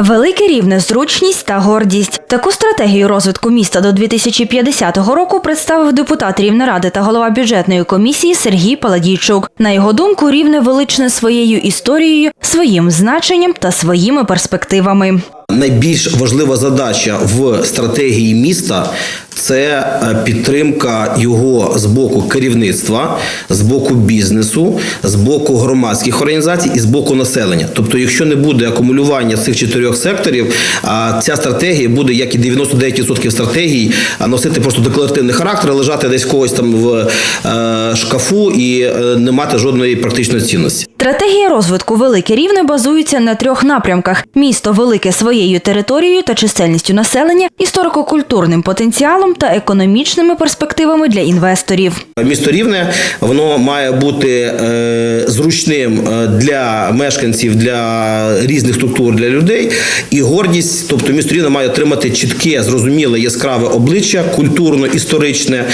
Велике рівне зручність та гордість. Таку стратегію розвитку міста до 2050 року представив депутат Рівнеради та голова бюджетної комісії Сергій Паладійчук. На його думку, рівне величне своєю історією, своїм значенням та своїми перспективами. Найбільш важлива задача в стратегії міста це е, підтримка його з боку керівництва, з боку бізнесу, з боку громадських організацій і з боку населення. Тобто, якщо не буде акумулювання цих чотирьох секторів, ця стратегія буде, як і 99% стратегій, носити просто декларативний характер, лежати десь когось там в е, шкафу і е, не мати жодної практичної цінності. Стратегія розвитку Велике Рівне базується на трьох напрямках: місто велике своєю територією та чисельністю населення, історико-культурним потенціалом та економічними перспективами для інвесторів. Місто Рівне воно має бути е, зручним е, для мешканців, для різних структур, для людей. І гордість, тобто місто Рівне має отримати чітке, зрозуміле, яскраве обличчя, культурно, історичне,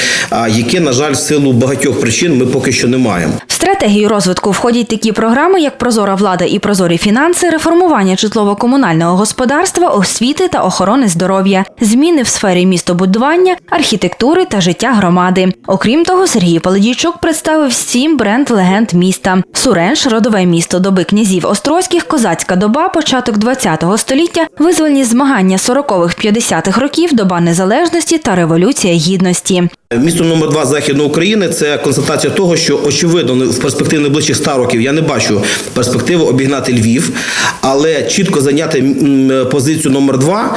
яке, на жаль, в силу багатьох причин ми поки що не маємо. Стратегію розвитку входять такі програми, як прозора влада і прозорі фінанси, реформування житлово-комунального господарства, освіти та охорони здоров'я, зміни в сфері містобудування, архітектури та життя громади. Окрім того, Сергій Паладійчук представив сім бренд легенд міста: Суренш, родове місто доби князів Острозьких, козацька доба, початок ХХ століття, визвольні змагання 40-х-50-х років, доба незалежності та революція гідності. Місто номер два західної України це констатація того, що очевидно в перспективі найближчих 100 років я не бачу перспективи обігнати Львів, але чітко зайняти позицію номер два,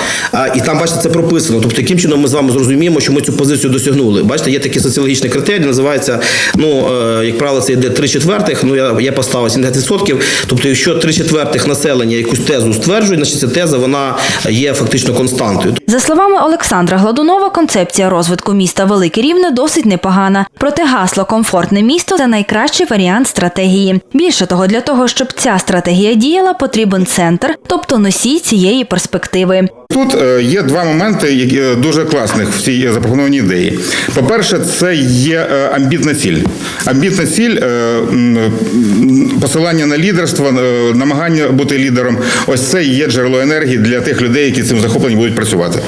і там бачите, це прописано. Тобто, яким чином ми з вами зрозуміємо, що ми цю позицію досягнули. Бачите, є такі соціологічні критерії, називається ну е, як правило, це йде 3 четвертих. Ну я, я поставив 70%. Тобто, якщо 3 четвертих населення якусь тезу стверджує, значить ця теза вона є фактично константою. За словами Олександра Гладунова, концепція розвитку міста Рівне досить непогана. Проте гасло комфортне місто це найкращий варіант стратегії. Більше того, для того, щоб ця стратегія діяла, потрібен центр, тобто носій цієї перспективи. Тут е, є два моменти, які е, дуже класних в цій запропонованій ідеї. По-перше, це є е, амбітна ціль. Амбітна ціль посилання на лідерство, намагання бути лідером. Ось це є джерело енергії для тих людей, які цим захоплені будуть працювати.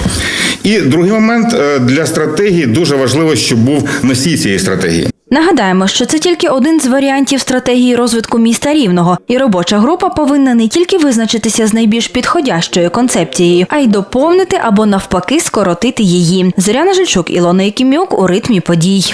І другий момент е, для стратегії дуже важливо, щоб був носій цієї стратегії. Нагадаємо, що це тільки один з варіантів стратегії розвитку міста Рівного, і робоча група повинна не тільки визначитися з найбільш підходящою концепцією, а й доповнити або навпаки скоротити її. Зоряна Жильчук, Ілона Якимюк у ритмі подій.